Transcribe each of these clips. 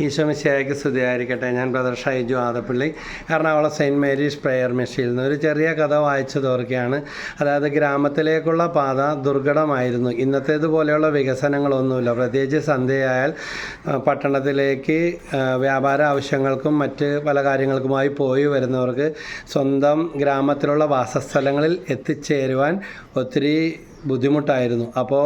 ഈശോമിശിയായിക്ക് സ്തുതിയായിരിക്കട്ടെ. ഞാൻ brother Shaiju Adappally. Ernakulam Saint Mary's prayer മെഷീൽ നിന്ന് ഒരു ചെറിയ കഥ വായിച്ചു തോർക്കുകയാണ്. അതായത് ഗ്രാമത്തിലേക്കുള്ള പാത ദുർഘടമായിരുന്നു. ഇന്നത്തേതുപോലെയുള്ള വികസനങ്ങളൊന്നുമില്ല. പ്രത്യേകിച്ച് സന്ധ്യയായാൽ പട്ടണത്തിലേക്ക് വ്യാപാര ആവശ്യങ്ങൾക്കും മറ്റ് പല കാര്യങ്ങൾക്കുമായി പോയി വരുന്നവർക്ക് സ്വന്തം ഗ്രാമത്തിലുള്ള വാസസ്ഥലങ്ങളിൽ എത്തിച്ചേരുവാൻ ഒത്തിരി ബുദ്ധിമുട്ടായിരുന്നു. അപ്പോൾ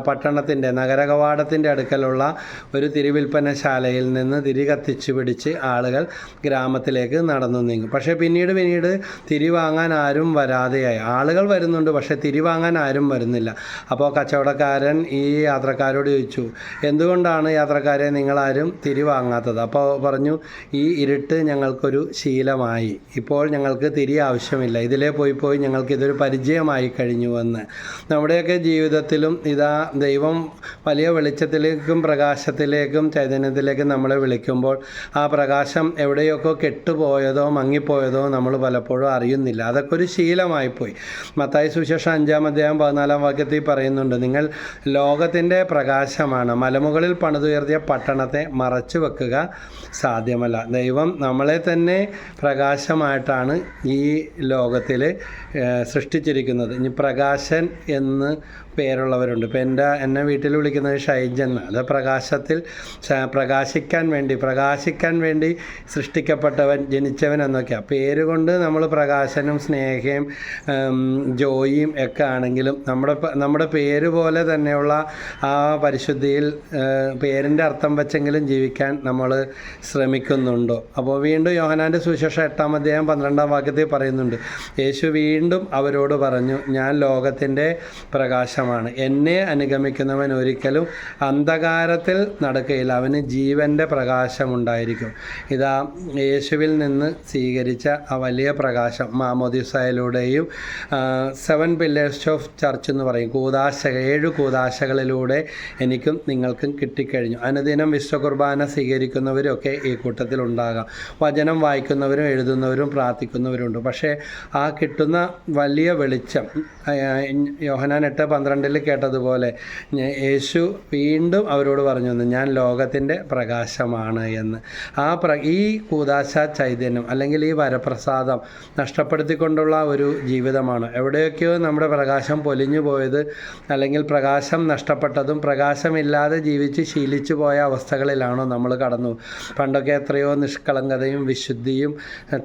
പട്ടണത്തിന്റെ നഗരകവാടത്തിന്റെ അടുക്കലുള്ള ഒരു തിരുവിൽപ്പനശാലയിൽ നിന്ന് തിരി കത്തിച്ചു പിടിച്ച് ആളുകൾ ഗ്രാമത്തിലേക്ക് നടന്നു നീങ്ങും. പക്ഷേ പിന്നീട് പിന്നീട് തിരി വാങ്ങാൻ ആരും വരാതെയായി. ആളുകൾ വരുന്നുണ്ട് പക്ഷേ തിരി വാങ്ങാൻ ആരും വരുന്നില്ല. അപ്പോൾ കച്ചവടക്കാരൻ ഈ യാത്രക്കാരോട് ചോദിച്ചു എന്തുകൊണ്ടാണ് യാത്രക്കാരെ നിങ്ങളാരും തിരി വാങ്ങാത്തത് അപ്പോൾ പറഞ്ഞു ഈ ഇരുട്ട് ഞങ്ങൾക്കൊരു ശീലമായി. ഇപ്പോൾ ഞങ്ങൾക്ക് തിരി ആവശ്യമില്ല ഇതിലേ പോയി പോയി ഞങ്ങൾക്ക് ഇതൊരു പരിചയമായി കഴിഞ്ഞുവെന്ന്. നമ്മുടെയൊക്കെ ജീവിതത്തിലും ഇതാ ദൈവം വലിയ വെളിച്ചത്തിലേക്കും പ്രകാശത്തിലേക്കും ചൈതന്യത്തിലേക്കും നമ്മളെ വിളിക്കുമ്പോൾ ആ പ്രകാശം എവിടെയൊക്കെ കെട്ടുപോയതോ മങ്ങിപ്പോയതോ നമ്മൾ പലപ്പോഴും അറിയുന്നില്ല. അതൊക്കെ ഒരു ശീലമായിപ്പോയി മത്തായി സുശേഷം അഞ്ചാം അധ്യായം പതിനാലാം വാക്യത്തിൽ പറയുന്നുണ്ട് നിങ്ങൾ ലോകത്തിന്റെ പ്രകാശമാണ് മലമുകളിൽ പണിതുയർത്തിയ പട്ടണത്തെ മറച്ചു വെക്കുക സാധ്യമല്ല. ദൈവം നമ്മളെ തന്നെ പ്രകാശമായിട്ടാണ് ഈ ലോകത്തിൽ സൃഷ്ടിച്ചിരിക്കുന്നത്. ഇനി പ്രകാശൻ എന്ന് നിന്ന് പേരുള്ളവരുണ്ട്. ഇപ്പം എന്റെ എന്നെ വീട്ടിൽ വിളിക്കുന്നത് ഷൈജൻ അത് പ്രകാശത്തിൽ പ്രകാശിക്കാൻ വേണ്ടി പ്രകാശിക്കാൻ വേണ്ടി സൃഷ്ടിക്കപ്പെട്ടവൻ ജനിച്ചവൻ എന്നൊക്കെയാണ് പേര് കൊണ്ട് നമ്മൾ പ്രകാശനും സ്നേഹയും ജോയിയും ഒക്കെ ആണെങ്കിലും നമ്മുടെ നമ്മുടെ പേര് പോലെ തന്നെയുള്ള ആ പരിശുദ്ധിയിൽ പേരിന്റെ അർത്ഥം വെച്ചെങ്കിലും ജീവിക്കാൻ നമ്മൾ ശ്രമിക്കുന്നുണ്ടോ? അപ്പോൾ വീണ്ടും യോഹനാന്റെ സുവിശേഷം എട്ടാം അധ്യായം പന്ത്രണ്ടാം വാക്യത്തിൽ പറയുന്നുണ്ട്. യേശു വീണ്ടും അവരോട് പറഞ്ഞു ഞാൻ ലോകത്തിന്റെ പ്രകാശമാണ് എന്നെ അനുഗമിക്കുന്നവൻ ഒരിക്കലും അന്ധകാരത്തിൽ നടക്കുകയില്ല. അവന് ജീവന്റെ പ്രകാശമുണ്ടായിരിക്കും. ഇതാ യേശുവിൽ നിന്ന് സ്വീകരിച്ച ആ വലിയ പ്രകാശം മാമോദിസയിലൂടെയും സെവൻ പില്ലേഴ്സ് ഓഫ് ചർച്ച് എന്ന് പറയും. കൂതാശ ഏഴ് കൂതാശകളിലൂടെ എനിക്കും നിങ്ങൾക്കും കിട്ടിക്കഴിഞ്ഞു. അനുദിനം വിശ്വകുർബാന സ്വീകരിക്കുന്നവരൊക്കെ ഈ കൂട്ടത്തിൽ ഉണ്ടാകാം. വചനം വായിക്കുന്നവരും എഴുതുന്നവരും പ്രാർത്ഥിക്കുന്നവരുണ്ട് പക്ഷേ ആ കിട്ടുന്ന വലിയ വെളിച്ചം യോഹനാൻ എട്ട് പന്ത്രണ്ടിൽ കേട്ടതുപോലെ യേശു വീണ്ടും അവരോട് പറഞ്ഞു തന്നു ഞാൻ ലോകത്തിന്റെ പ്രകാശമാണ് എന്ന്. ആ പ്ര ഈ കൂതാശ ചൈതന്യം അല്ലെങ്കിൽ ഈ വരപ്രസാദം നഷ്ടപ്പെടുത്തിക്കൊണ്ടുള്ള ഒരു ജീവിതമാണ്. എവിടെയൊക്കെയോ നമ്മുടെ പ്രകാശം പൊലിഞ്ഞു പോയത് അല്ലെങ്കിൽ പ്രകാശം നഷ്ടപ്പെട്ടതും പ്രകാശമില്ലാതെ ജീവിച്ച് ശീലിച്ചു പോയ അവസ്ഥകളിലാണോ നമ്മൾ കടന്നു. പണ്ടൊക്കെ എത്രയോ നിഷ്കളങ്കതയും വിശുദ്ധിയും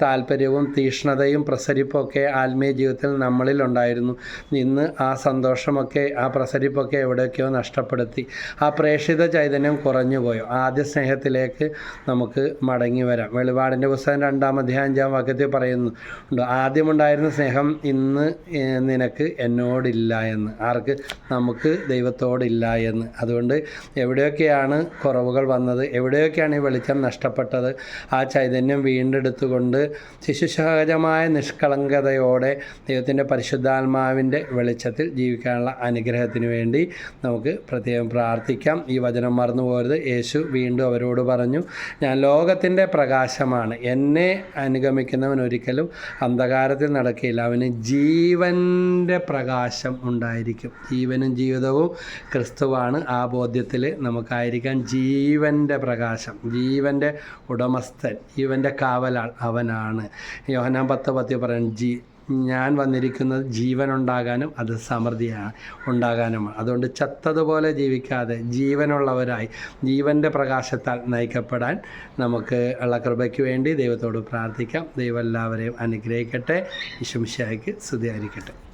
താല്പര്യവും തീഷ്ണതയും പ്രസരിപ്പൊക്കെ ആത്മീയ ജീവിതത്തിൽ നമ്മളിലുണ്ടായിരുന്നു ഇന്ന് ആ സന്തോഷമൊക്കെ ആ പ്രസരിപ്പൊക്കെ എവിടെയൊക്കെയോ നഷ്ടപ്പെടുത്തി. ആ പ്രേക്ഷിത ചൈതന്യം കുറഞ്ഞു പോയോ ആദ്യ സ്നേഹത്തിലേക്ക് നമുക്ക് മടങ്ങി വരാം. വെളിപാടിന്റെ പുസ്തകം രണ്ടാം അധ്യായം അഞ്ചാം വാക്യത്തിൽ പറയുന്നു. ഉണ്ട്? ആദ്യമുണ്ടായിരുന്ന സ്നേഹം ഇന്ന് നിനക്ക് എന്നോടില്ല എന്ന്. ആർക്ക്? നമുക്ക് ദൈവത്തോടില്ല എന്ന്. അതുകൊണ്ട് എവിടെയൊക്കെയാണ് കുറവുകൾ വന്നത്? എവിടെയൊക്കെയാണ് ഈ വെളിച്ചം നഷ്ടപ്പെട്ടത്? ആ ചൈതന്യം വീണ്ടെടുത്തുകൊണ്ട് ശിശുസഹജമായ നിഷ്കളങ്കതയോടെ ദൈവത്തിന്റെ പരിശുദ്ധാത്മാവിന്റെ വെളിച്ചത്തിൽ ജീവിക്കാനുള്ള അനുഗ്രഹത്തിന് വേണ്ടി നമുക്ക് പ്രത്യേകം പ്രാർത്ഥിക്കാം. ഈ വചനം മറന്നു പോകരുത്. യേശു വീണ്ടും അവരോട് പറഞ്ഞു ഞാൻ ലോകത്തിന്റെ പ്രകാശമാണ്. എന്നെ അനുഗമിക്കുന്നവൻ ഒരിക്കലും അന്ധകാരത്തിൽ നടക്കില്ല അവന് ജീവന്റെ പ്രകാശം ഉണ്ടായിരിക്കും. ജീവനും ജീവിതവും ക്രിസ്തുവാണ്. ആ ബോധ്യത്തിൽ നമുക്കായിരിക്കാൻ ജീവന്റെ പ്രകാശം. ജീവന്റെ ഉടമസ്ഥൻ ജീവന്റെ കാവലാൾ അവനാണ്. യോഹനാം പത്ത് പത്തി പറയുന്നു ജീ ഞാൻ വന്നിരിക്കുന്നത് ജീവൻ ഉണ്ടാകാനും അത് സമൃദ്ധി ഉണ്ടാകാനുമാണ്. അതുകൊണ്ട് ചത്തതുപോലെ ജീവിക്കാതെ ജീവനുള്ളവരായി ജീവന്റെ പ്രകാശത്താൽ നയിക്കപ്പെടാൻ നമുക്ക് ഉള്ള കൃപയ്ക്ക് വേണ്ടി ദൈവത്തോട് പ്രാർത്ഥിക്കാം. ദൈവം എല്ലാവരെയും അനുഗ്രഹിക്കട്ടെ. വിശംശയ്ക്ക് സ്തുതിയായിരിക്കട്ടെ.